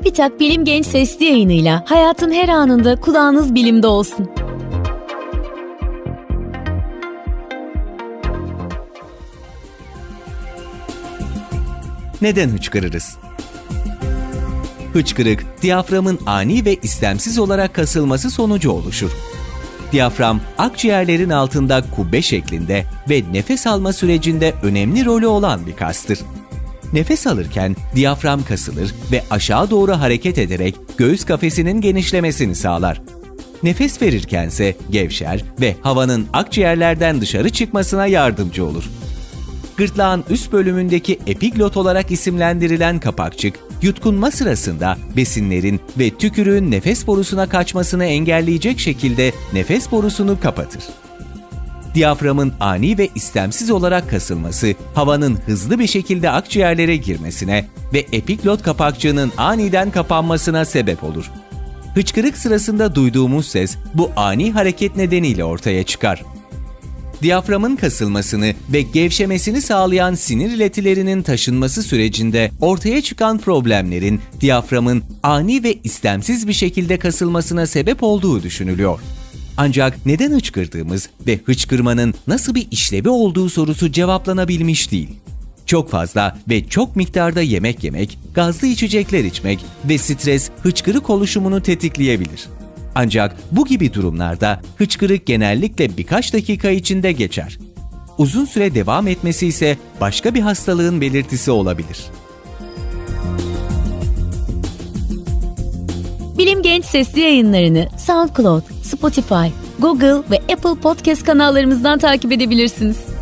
TÜBİTAK Bilim Genç Sesli yayınıyla hayatın her anında kulağınız bilimde olsun. Neden hıçkırırız? Hıçkırık, diyaframın ani ve istemsiz olarak kasılması sonucu oluşur. Diyafram, akciğerlerin altında kubbe şeklinde ve nefes alma sürecinde önemli rolü olan bir kastır. Nefes alırken diyafram kasılır ve aşağı doğru hareket ederek göğüs kafesinin genişlemesini sağlar. Nefes verirkense gevşer ve havanın akciğerlerden dışarı çıkmasına yardımcı olur. Gırtlağın üst bölümündeki epiglot olarak isimlendirilen kapakçık, yutkunma sırasında besinlerin ve tükürüğün nefes borusuna kaçmasını engelleyecek şekilde nefes borusunu kapatır. Diyaframın ani ve istemsiz olarak kasılması, havanın hızlı bir şekilde akciğerlere girmesine ve epiglot kapakçığının aniden kapanmasına sebep olur. Hıçkırık sırasında duyduğumuz ses bu ani hareket nedeniyle ortaya çıkar. Diyaframın kasılmasını ve gevşemesini sağlayan sinir iletilerinin taşınması sürecinde ortaya çıkan problemlerin diyaframın ani ve istemsiz bir şekilde kasılmasına sebep olduğu düşünülüyor. Ancak neden hıçkırdığımız ve hıçkırmanın nasıl bir işlevi olduğu sorusu cevaplanabilmiş değil. Çok fazla ve çok miktarda yemek yemek, gazlı içecekler içmek ve stres hıçkırık oluşumunu tetikleyebilir. Ancak bu gibi durumlarda hıçkırık genellikle birkaç dakika içinde geçer. Uzun süre devam etmesi ise başka bir hastalığın belirtisi olabilir. Bilim Genç Sesli yayınlarını SoundCloud, Spotify, Google ve Apple Podcast kanallarımızdan takip edebilirsiniz.